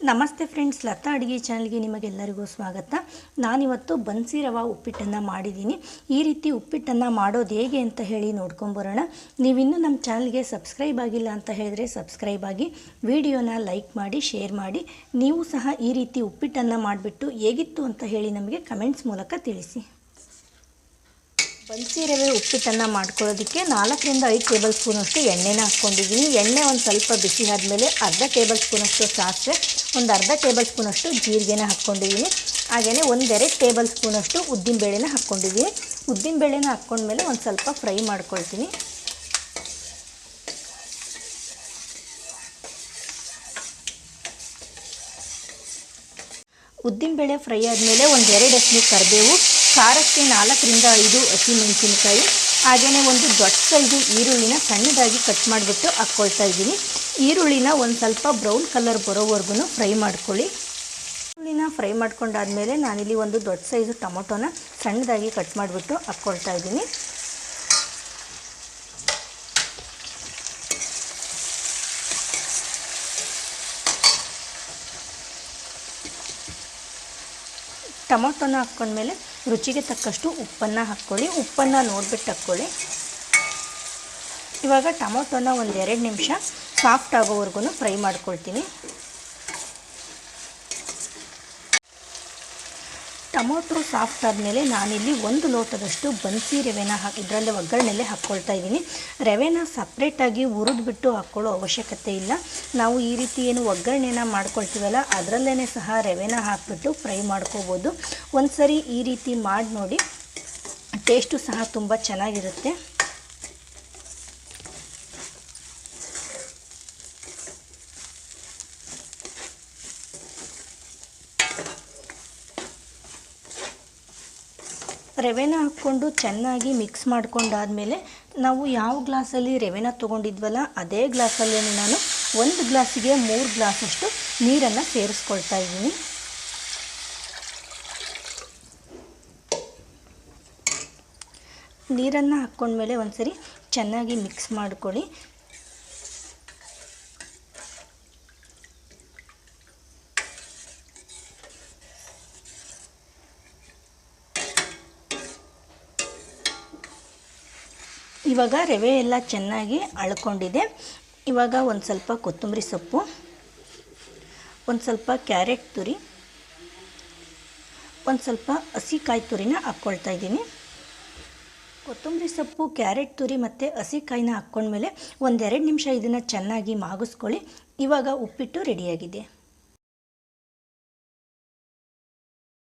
ನಮಸ್ತೆ ಫ್ರೆಂಡ್ಸ್, ಲತಾ ಅಡುಗೆ ಚಾನಲ್ಗೆ ನಿಮಗೆಲ್ಲರಿಗೂ ಸ್ವಾಗತ. ನಾನಿವತ್ತು ಬನ್ಸಿ ರವಾ ಉಪ್ಪಿಟ್ಟನ್ನು ಮಾಡಿದ್ದೀನಿ. ಈ ರೀತಿ ಉಪ್ಪಿಟ್ಟನ್ನು ಮಾಡೋದು ಹೇಗೆ ಅಂತ ಹೇಳಿ ನೋಡ್ಕೊಂಬರೋಣ ನೀವಿನ್ನೂ ನಮ್ಮ ಚಾನಲ್ಗೆ ಸಬ್ಸ್ಕ್ರೈಬ್ ಆಗಿಲ್ಲ ಅಂತ ಹೇಳಿದ್ರೆ ಸಬ್ಸ್ಕ್ರೈಬ್ ಆಗಿ, ವಿಡಿಯೋನ ಲೈಕ್ ಮಾಡಿ, ಶೇರ್ ಮಾಡಿ. ನೀವು ಸಹ ಈ ರೀತಿ ಉಪ್ಪಿಟ್ಟನ್ನು ಮಾಡಿಬಿಟ್ಟು ಹೇಗಿತ್ತು ಅಂತ ಹೇಳಿ ನಮಗೆ ಕಮೆಂಟ್ಸ್ ಮೂಲಕ ತಿಳಿಸಿ. ಬನ್ಸಿ ರವೆ ಉಪ್ಪಿಟ್ಟನ್ನು ಮಾಡ್ಕೊಳ್ಳೋದಕ್ಕೆ ನಾಲ್ಕರಿಂದ ಐದು ಟೇಬಲ್ ಸ್ಪೂನಷ್ಟು ಎಣ್ಣೆನ ಹಾಕ್ಕೊಂಡಿದ್ದೀನಿ. ಎಣ್ಣೆ ಒಂದು ಸ್ವಲ್ಪ ಬಿಸಿ ಆದಮೇಲೆ ಅರ್ಧ ಟೇಬಲ್ ಸ್ಪೂನಷ್ಟು ಸಾಸಿವೆ, ಒಂದು ಅರ್ಧ ಟೇಬಲ್ ಸ್ಪೂನಷ್ಟು ಜೀರಿಗೆನ ಹಾಕ್ಕೊಂಡಿದ್ದೀನಿ. ಹಾಗೆಯೇ ಒಂದೆರಡು ಟೇಬಲ್ ಸ್ಪೂನಷ್ಟು ಉದ್ದಿನಬೇಳೆನ ಹಾಕ್ಕೊಂಡಿದ್ದೀನಿ. ಉದ್ದಿನಬೇಳೆನ ಹಾಕ್ಕೊಂಡ್ಮೇಲೆ ಒಂದು ಸ್ವಲ್ಪ ಫ್ರೈ ಮಾಡ್ಕೊಳ್ತೀನಿ. ಉದ್ದಿನಬೇಳೆ ಫ್ರೈ ಆದಮೇಲೆ ಒಂದು ಎರಡು ಎಸ್ನಿ ಕರಿಬೇವು ಖಾರಕ್ಕೆ ನಾಲ್ಕರಿಂದ ಐದು ಹಸಿಮೆಣಸಿನಕಾಯಿ ಹಾಗೆಯೇ ಒಂದು ದೊಡ್ಡ ಸೈಜು ಈರುಳ್ಳಿನ ಸಣ್ಣದಾಗಿ ಕಟ್ ಮಾಡಿಬಿಟ್ಟು ಹಾಕ್ಕೊಳ್ತಾ ಇದ್ದೀನಿ. ಈರುಳ್ಳಿನ ಒಂದು ಸ್ವಲ್ಪ ಬ್ರೌನ್ ಕಲರ್ ಬರೋವರೆಗೂ ಫ್ರೈ ಮಾಡ್ಕೊಳ್ಳಿ. ಈರುಳ್ಳಿನ ಫ್ರೈ ಮಾಡ್ಕೊಂಡಾದಮೇಲೆ ನಾನಿಲ್ಲಿ ಒಂದು ದೊಡ್ಡ ಸೈಜು ಟೊಮೊಟೊನ ಸಣ್ಣದಾಗಿ ಕಟ್ ಮಾಡಿಬಿಟ್ಟು ಹಾಕ್ಕೊಳ್ತಾ ಇದ್ದೀನಿ. ಟೊಮೊಟೊನ ಹಾಕ್ಕೊಂಡ್ಮೇಲೆ ರುಚಿಗೆ ತಕ್ಕಷ್ಟು ಉಪ್ಪನ್ನು ಹಾಕ್ಕೊಳ್ಳಿ. ಉಪ್ಪನ್ನು ನೋಡಿಬಿಟ್ಟು ಹಾಕ್ಕೊಳ್ಳಿ. ಇವಾಗ ಟೊಮೊಟೊನ ಒಂದು ಎರಡು ನಿಮಿಷ ಸಾಫ್ಟ್ ಆಗೋವರೆಗೂ ಫ್ರೈ ಮಾಡ್ಕೊಳ್ತೀನಿ. ಟೊಮೊಟೊ ಸಾಫ್ಟ್ ಆದಮೇಲೆ ನಾನಿಲ್ಲಿ ಒಂದು ಲೋಟದಷ್ಟು ಬನ್ಸಿ ರವೆನ ಹಾಕಿ ಇದರಲ್ಲಿ ಒಗ್ಗರಣೆಲ್ಲೇ ಹಾಕ್ಕೊಳ್ತಾ ಇದ್ದೀನಿ. ರವೆನ ಸಪ್ರೇಟಾಗಿ ಹುರಿದ್ಬಿಟ್ಟು ಹಾಕ್ಕೊಳ್ಳೋ ಅವಶ್ಯಕತೆ ಇಲ್ಲ. ನಾವು ಈ ರೀತಿ ಏನು ಒಗ್ಗರಣೆನ ಮಾಡ್ಕೊಳ್ತೀವಲ್ಲ ಅದರಲ್ಲೇ ಸಹ ರವೆನ ಹಾಕಿಬಿಟ್ಟು ಫ್ರೈ ಮಾಡ್ಕೋಬೋದು. ಒಂದು ಸರಿ ಈ ರೀತಿ ಮಾಡಿ ನೋಡಿ ಟೇಸ್ಟು ಸಹ ತುಂಬ ಚೆನ್ನಾಗಿರುತ್ತೆ. ರವೆನ ಹಾಕ್ಕೊಂಡು ಚೆನ್ನಾಗಿ ಮಿಕ್ಸ್ ಮಾಡ್ಕೊಂಡಾದಮೇಲೆ ನಾವು ಯಾವ ಗ್ಲಾಸಲ್ಲಿ ರವೆನ ತೊಗೊಂಡಿದ್ವಲ್ಲ, ಅದೇ ಗ್ಲಾಸಲ್ಲೇ ನಾನು ಒಂದು ಗ್ಲಾಸಿಗೆ ಮೂರು ಗ್ಲಾಸಷ್ಟು ನೀರನ್ನು ಸೇರಿಸ್ಕೊಳ್ತಾ ಇದ್ದೀನಿ. ನೀರನ್ನು ಹಾಕ್ಕೊಂಡ್ಮೇಲೆ ಒಂದ್ಸರಿ ಚೆನ್ನಾಗಿ ಮಿಕ್ಸ್ ಮಾಡ್ಕೊಳ್ಳಿ. ಇವಾಗ ರವೆ ಎಲ್ಲ ಚೆನ್ನಾಗಿ ಅಳ್ಕೊಂಡಿದೆ. ಇವಾಗ ಒಂದು ಸ್ವಲ್ಪ ಕೊತ್ತಂಬರಿ ಸೊಪ್ಪು, ಒಂದು ಸ್ವಲ್ಪ ಕ್ಯಾರೆಟ್ ತುರಿ, ಒಂದು ಸ್ವಲ್ಪ ಹಸಿ ಕಾಯಿ ತುರಿನ ಹಾಕ್ಕೊಳ್ತಾ ಇದ್ದೀನಿ. ಕೊತ್ತಂಬರಿ ಸೊಪ್ಪು, ಕ್ಯಾರೆಟ್ ತುರಿ ಮತ್ತು ಹಸಿ ಕಾಯಿನ ಹಾಕ್ಕೊಂಡ್ಮೇಲೆ ಒಂದೆರಡು ನಿಮಿಷ ಇದನ್ನು ಚೆನ್ನಾಗಿ ಮಾಗಿಸ್ಕೊಳ್ಳಿ. ಇವಾಗ ಉಪ್ಪಿಟ್ಟು ರೆಡಿಯಾಗಿದೆ.